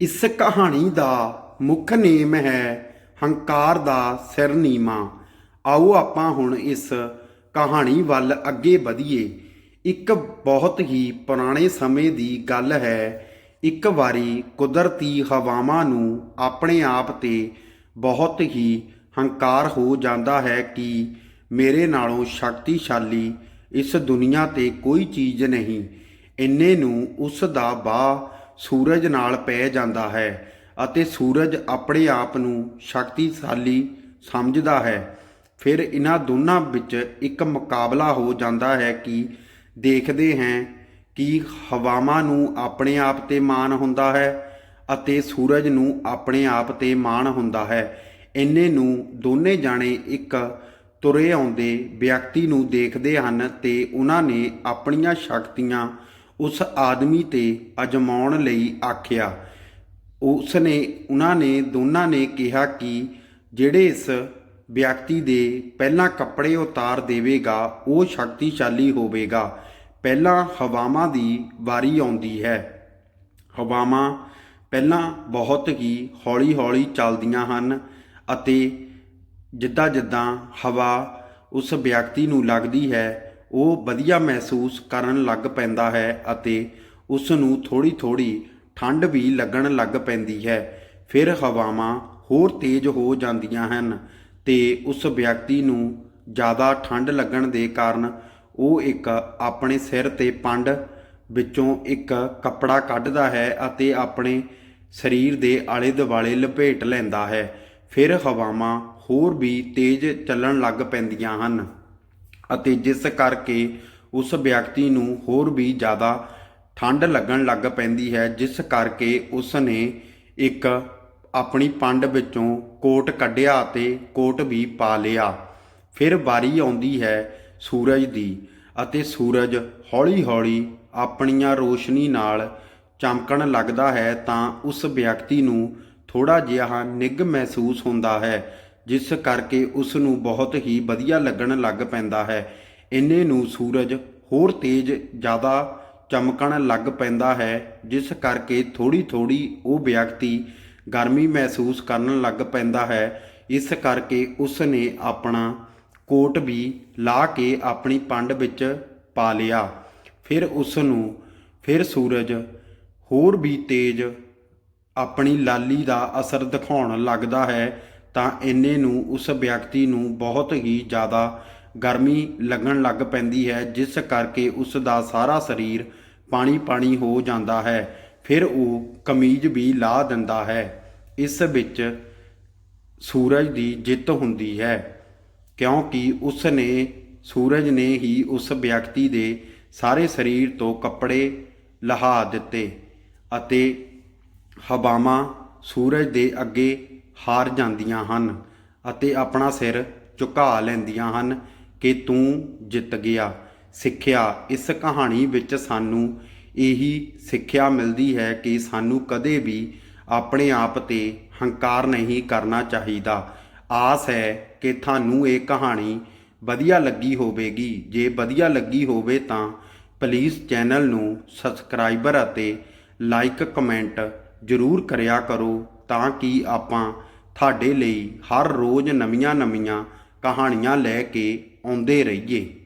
ਇਸ ਕਹਾਣੀ ਦਾ ਮੁੱਖ ਨੇਮ ਹੈ ਹੰਕਾਰ ਦਾ ਸਿਰ ਨੀਵਾਂ। ਆਓ ਆਪਾਂ ਹੁਣ ਇਸ ਕਹਾਣੀ ਵੱਲ ਅੱਗੇ ਵਧੀਏ। ਇੱਕ ਬਹੁਤ ਹੀ ਪੁਰਾਣੇ ਸਮੇਂ ਦੀ ਗੱਲ ਹੈ। ਇੱਕ ਵਾਰੀ ਕੁਦਰਤੀ ਹਵਾਵਾਂ ਨੂੰ ਆਪਣੇ ਆਪ ਤੇ ਬਹੁਤ ਹੀ ਹੰਕਾਰ ਹੋ ਜਾਂਦਾ ਹੈ ਕਿ ਮੇਰੇ ਨਾਲੋਂ ਸ਼ਕਤੀਸ਼ਾਲੀ ਇਸ ਦੁਨੀਆ ਤੇ ਕੋਈ ਚੀਜ਼ ਨਹੀਂ। ਇੰਨੇ ਨੂੰ ਉਸ ਦਾ ਬਾਹ ਸੂਰਜ ਨਾਲ ਪੈ ਜਾਂਦਾ ਹੈ ਅਤੇ ਸੂਰਜ ਆਪਣੇ ਆਪ ਨੂੰ ਸ਼ਕਤੀਸ਼ਾਲੀ ਸਮਝਦਾ ਹੈ। ਫਿਰ ਇਹਨਾਂ ਦੋਨਾਂ ਵਿੱਚ ਇੱਕ ਮੁਕਾਬਲਾ ਹੋ ਜਾਂਦਾ ਹੈ ਕਿ ਦੇਖਦੇ ਹਾਂ ਕਿ ਹਵਾਵਾਂ ਨੂੰ ਆਪਣੇ ਆਪ ਤੇ ਮਾਣ ਹੁੰਦਾ ਹੈ ਅਤੇ ਸੂਰਜ ਨੂੰ ਆਪਣੇ ਆਪ ਤੇ ਮਾਣ ਹੁੰਦਾ ਹੈ। ਇੰਨੇ ਨੂੰ ਦੋਨੇ ਜਾਣੇ ਇੱਕ ਤੁਰੇ ਆਉਂਦੇ ਵਿਅਕਤੀ ਨੂੰ ਦੇਖਦੇ ਹਨ ਤੇ ਉਹਨਾਂ ਨੇ ਆਪਣੀਆਂ ਸ਼ਕਤੀਆਂ ਉਸ ਆਦਮੀ ਤੇ ਅਜਮਾਉਣ ਲਈ ਆਖਿਆ। ਉਸ ਨੇ ਉਹਨਾਂ ਨੇ ਦੋਨਾਂ ਨੇ ਕਿਹਾ ਕਿ ਜਿਹੜੇ ਇਸ ਵਿਅਕਤੀ ਦੇ ਪਹਿਲਾਂ ਕੱਪੜੇ ਉਤਾਰ ਦੇਵੇਗਾ, ਉਹ ਸ਼ਕਤੀਸ਼ਾਲੀ ਹੋਵੇਗਾ। ਪਹਿਲਾਂ ਹਵਾਵਾਂ ਦੀ ਵਾਰੀ ਆਉਂਦੀ ਹੈ। ਹਵਾਵਾਂ ਪਹਿਲਾਂ ਬਹੁਤ ਹੀ ਹੌਲੀ-ਹੌਲੀ ਚੱਲਦੀਆਂ ਹਨ ਅਤੇ ਜਿੱਦਾਂ ਜਿੱਦਾਂ ਹਵਾ ਉਸ ਵਿਅਕਤੀ ਨੂੰ ਲੱਗਦੀ ਹੈ ਉਹ ਵਧੀਆ ਮਹਿਸੂਸ ਕਰਨ ਲੱਗ ਪੈਂਦਾ ਹੈ ਅਤੇ ਉਸ ਨੂੰ ਥੋੜੀ-ਥੋੜੀ ਠੰਡ ਵੀ ਲੱਗਣ ਲੱਗ ਪੈਂਦੀ ਹੈ। ਫਿਰ ਹਵਾਵਾਂ ਹੋਰ ਤੇਜ਼ ਹੋ ਜਾਂਦੀਆਂ ਹਨ ਤੇ ਉਸ ਵਿਅਕਤੀ ਨੂੰ ਜ਼ਿਆਦਾ ਠੰਡ ਲੱਗਣ ਦੇ ਕਾਰਨ ਉਹ ਇੱਕ ਆਪਣੇ ਸਿਰ ਤੇ ਪੰਡ ਵਿੱਚੋਂ ਇੱਕ ਕੱਪੜਾ ਕੱਢਦਾ ਹੈ ਅਤੇ ਆਪਣੇ ਸਰੀਰ ਦੇ ਆਲੇ ਦੁਆਲੇ ਲਪੇਟ ਲੈਂਦਾ ਹੈ। ਫਿਰ ਹਵਾਵਾਂ ਹੋਰ ਵੀ ਤੇਜ਼ ਚੱਲਣ ਲੱਗ ਪੈਂਦੀਆਂ ਹਨ। ਅਤੇ ਜਿਸ ਕਰਕੇ ਉਸ ਵਿਅਕਤੀ ਨੂੰ ਹੋਰ ਵੀ ਜ਼ਿਆਦਾ ਠੰਡ ਲੱਗਣ ਲੱਗ ਪੈਂਦੀ ਹੈ, ਜਿਸ ਕਰਕੇ ਉਸ ਨੇ ਇੱਕ ਆਪਣੀ ਪੰਡ ਵਿੱਚੋਂ ਕੋਟ ਕੱਢਿਆ ਅਤੇ ਕੋਟ ਵੀ ਪਾ ਲਿਆ। ਫਿਰ ਵਾਰੀ ਆਉਂਦੀ ਹੈ ਸੂਰਜ ਦੀ ਅਤੇ ਸੂਰਜ ਹੌਲੀ-ਹੌਲੀ ਆਪਣੀਆਂ ਰੋਸ਼ਨੀ ਨਾਲ ਚਮਕਣ ਲੱਗਦਾ ਹੈ ਤਾਂ ਉਸ ਵਿਅਕਤੀ ਨੂੰ ਥੋੜਾ ਜਿਹਾ ਨਿੱਘ ਮਹਿਸੂਸ ਹੁੰਦਾ ਹੈ। ਜਿਸ ਕਰਕੇ ਉਸ ਨੂੰ ਬਹੁਤ ਹੀ ਵਧੀਆ ਲੱਗਣ ਲੱਗ ਪੈਂਦਾ ਹੈ। ਇੰਨੇ ਨੂੰ ਸੂਰਜ ਹੋਰ ਤੇਜ਼ ਜ਼ਿਆਦਾ ਚਮਕਣ ਲੱਗ ਪੈਂਦਾ ਹੈ, ਜਿਸ ਕਰਕੇ ਥੋੜੀ ਥੋੜੀ ਉਹ ਵਿਅਕਤੀ ਗਰਮੀ ਮਹਿਸੂਸ ਕਰਨ ਲੱਗ ਪੈਂਦਾ ਹੈ। ਇਸ ਕਰਕੇ ਉਸ ਨੇ ਆਪਣਾ ਕੋਟ ਵੀ ਲਾ ਕੇ ਆਪਣੀ ਪੰਡ ਵਿੱਚ ਪਾ ਲਿਆ। ਫਿਰ ਉਸ ਨੂੰ ਫਿਰ ਸੂਰਜ ਹੋਰ ਵੀ ਤੇਜ਼ ਆਪਣੀ ਲਾਲੀ ਦਾ ਅਸਰ ਦਿਖਾਉਣ ਲੱਗਦਾ ਹੈ। ਤਾਂ ਇੰਨੇ ਨੂੰ, ਉਸ ਵਿਅਕਤੀ ਨੂੰ ਬਹੁਤ ਹੀ ਜ਼ਿਆਦਾ ਗਰਮੀ ਲੱਗਣ ਲੱਗ ਪੈਂਦੀ ਹੈ, ਜਿਸ ਕਰਕੇ ਉਸ ਦਾ ਸਾਰਾ ਸਰੀਰ ਪਾਣੀ ਪਾਣੀ ਹੋ ਜਾਂਦਾ ਹੈ। ਫਿਰ ਉਹ ਕਮੀਜ਼ ਵੀ ਲਾ ਦਿੰਦਾ ਹੈ। ਇਸ ਵਿੱਚ ਸੂਰਜ ਦੀ ਜਿੱਤ ਹੁੰਦੀ ਹੈ, ਕਿਉਂਕਿ ਉਸ ਨੇ, ਸੂਰਜ ਨੇ ਹੀ ਉਸ ਵਿਅਕਤੀ ਦੇ ਸਾਰੇ ਸਰੀਰ ਤੋਂ ਕੱਪੜੇ ਲਹਾ ਦਿੱਤੇ ਅਤੇ ਹਵਾਵਾਂ ਸੂਰਜ ਦੇ ਅੱਗੇ ਹਾਰ ਜਾਂਦੀਆਂ ਹਨ ਅਤੇ ਆਪਣਾ ਸਿਰ ਝੁਕਾ ਲੈਂਦੀਆਂ ਹਨ ਕਿ ਤੂੰ ਜਿੱਤ ਗਿਆ। ਸਿੱਖਿਆ, ਇਸ ਕਹਾਣੀ ਵਿੱਚ ਸਾਨੂੰ ਇਹੀ ਸਿੱਖਿਆ ਮਿਲਦੀ ਹੈ ਕਿ ਸਾਨੂੰ ਕਦੇ ਵੀ ਆਪਣੇ ਆਪ ਤੇ ਹੰਕਾਰ ਨਹੀਂ ਕਰਨਾ ਚਾਹੀਦਾ। ਆਸ ਹੈ ਕਿ ਤੁਹਾਨੂੰ ਇਹ ਕਹਾਣੀ ਵਧੀਆ ਲੱਗੀ ਹੋਵੇਗੀ। ਜੇ ਵਧੀਆ ਲੱਗੀ ਹੋਵੇ ਤਾਂ ਪਲੀਜ਼ ਚੈਨਲ ਨੂੰ ਸਬਸਕ੍ਰਾਈਬਰ ਅਤੇ ਲਾਈਕ ਕਮੈਂਟ ਜ਼ਰੂਰ ਕਰਿਆ ਕਰੋ। ਤਾਂ ਕਿ ਆਪਾਂ ਤੁਹਾਡੇ ਲਈ ਹਰ ਰੋਜ਼ ਨਵੀਆਂ-ਨਵੀਆਂ ਕਹਾਣੀਆਂ ਲੈ ਕੇ ਆਉਂਦੇ ਰਹੀਏ।